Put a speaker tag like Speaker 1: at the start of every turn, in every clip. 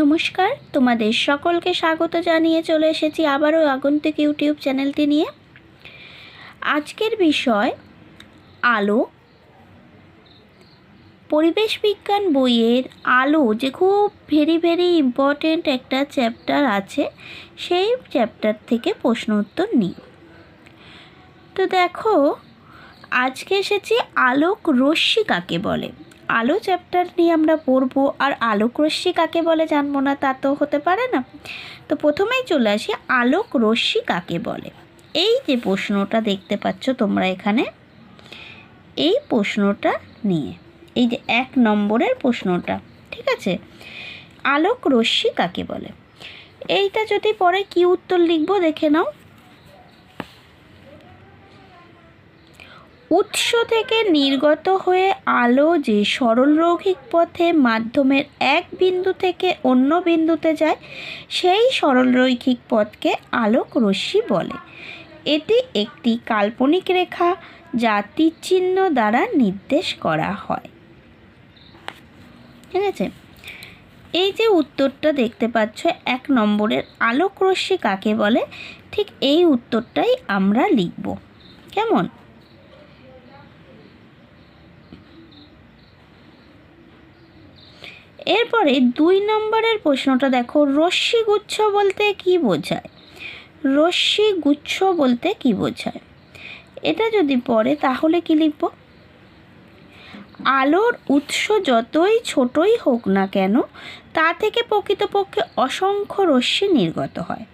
Speaker 1: নমস্কার, তোমাদের সকলকে স্বাগত জানিয়ে চলে এসেছি আবারও আগন্তুক ইউটিউব চ্যানেলটি নিয়ে। আজকের বিষয়, আলো। পরিবেশ বিজ্ঞান বইয়ের আলো যে খুব ভেরি ভেরি ইম্পর্ট্যান্ট একটা চ্যাপ্টার আছে, সেই চ্যাপ্টার থেকে প্রশ্ন উত্তর নিই। তো দেখো, আজকে এসেছি আলোক রশ্মি কাকে বলে? আলো চ্যাপ্টার নিয়ে আমরা পড়ব আর আলোক রশ্মি কাকে বলে জানব না তা তো হতে পারে না। তো প্রথমেই চলে আসি আলোক রশ্মি কাকে বলে? এই যে প্রশ্নটা দেখতে পাচ্ছ তোমরা এখানে, এই প্রশ্নটা নিয়ে, এই যে এক নম্বরের প্রশ্নটা, ঠিক আছে? আলোক রশ্মি কাকে বলে? এইটা যদি পরে কি উত্তর লিখব দেখে নাও। উৎস থেকে নির্গত হয়ে আলো যে সরল সরলরৈখিক পথে মাধ্যমের এক বিন্দু থেকে অন্য বিন্দুতে যায়, সেই সরলরৈখিক পথকে আলোক রশ্মি বলে। এটি একটি কাল্পনিক রেখা যা তীরচিহ্ন দ্বারা নির্দেশ করা হয়। ঠিক আছে? এই যে উত্তরটা দেখতে পাচ্ছ, এক নম্বরের আলোক রশ্মি কাকে বলে? ঠিক এই উত্তরটাই আমরা লিখব। কেমন? এরপরে দুই নম্বরের প্রশ্নটা দেখো, রশ্মি গুচ্ছ বলতে কি বোঝায়? রশ্মি গুচ্ছ বলতে কি বোঝায়? এটা যদি পড়ে তাহলে কি লিখব? আলোর উৎস যতই ছোটই হোক না কেন, তা থেকে প্রকৃতপক্ষে অসংখ্য রশ্মি নির্গত হয়।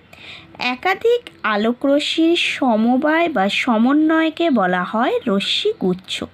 Speaker 1: একাধিক আলোক রশ্মির সমবায় বা সমন্বয়কে বলা হয় রশ্মি গুচ্ছ।